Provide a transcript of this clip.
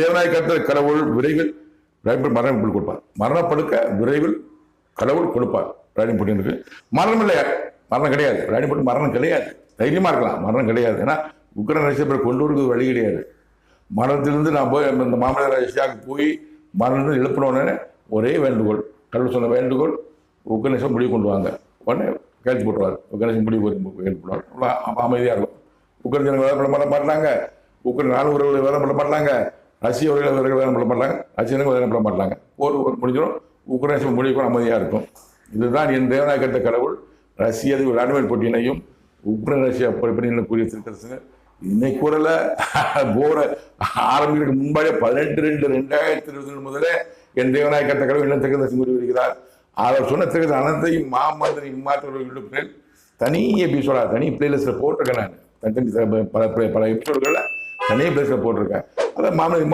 தேவநாயகத்தில் கடவுள் விரைவில் விரைவில் மரணம் இப்படி கொடுப்பார். மரணப்படுக்க விரைவில் கடவுள் கொடுப்பார். ராணி புட்டினுக்கு மரணம் இல்லையா? மரணம் கிடையாது. ராணி புட்டின் மரணம் கிடையாது. தைரியமாக இருக்கலாம். மரணம் கிடையாது. ஏன்னா உக்ரைன் ரஷ்யா பேர் கொண்டு வரது வழி கிடையாது. மரணத்திலிருந்து நான் போய் இந்த மாமனார் ரஷ்யாவுக்கு போய் மரணம் எழுப்பின உடனே ஒரே வேண்டுகோள். கடவுள் சொன்ன வேண்டுகோள் உக்ரைனேஷன் முடிவு கொண்டு வாங்க. உடனே கேள்வி போட்டுருவார். உக்ரைனேஷன் முடிவு ஏற்படுவார் அப்போ அமைதியாக இருக்கும். உக்ரைன் ஜனங்கள் வேலை பண்ண மாட்டாங்க உக்ரைன் நாலு உறவுகளை வேலை பண்ண மாட்டாங்க ரஷ்ய உறவுகளை வேலை பண்ண மாட்டாங்க. ரஷ்யனுக்கு வேலை பண்ண மாட்டாங்க. போர் முடிஞ்சிடும். உக்ரைன் முடிவுக்கும் அமைதியாக இருக்கும். இதுதான் என் தேவநாயகத்த கடவுள். ரஷ்ய விளாடிமிர் போட்டியினையும் உக்ரைன் ரஷ்யா போட்டியினை கூறிய திருக்கரசுங்க இன்னைக்கு கூறல. போர ஆரம்பிக்கிறதுக்கு முன்பாக பதினெட்டு ரெண்டு ரெண்டாயிரத்தி இருபத்தி ரெண்டு முதலே என் தேவநாயகத்த கடவுள் என்ன திருக்கரசு கூறி வருகிறார். அவர் சொன்ன திருக்கதை அனைத்தையும் மாமந்திரி இம்மாற்றவர்கள் தனி எபிசோடா தனி பிளேலிஸ்ட்டில் போட்டிருக்கேன் நான். தனி பல பல எபிசோடுகளில் தனி பிளேஸில் போட்டிருக்கேன். ಅದೇ ಮಾಮೂಲಿ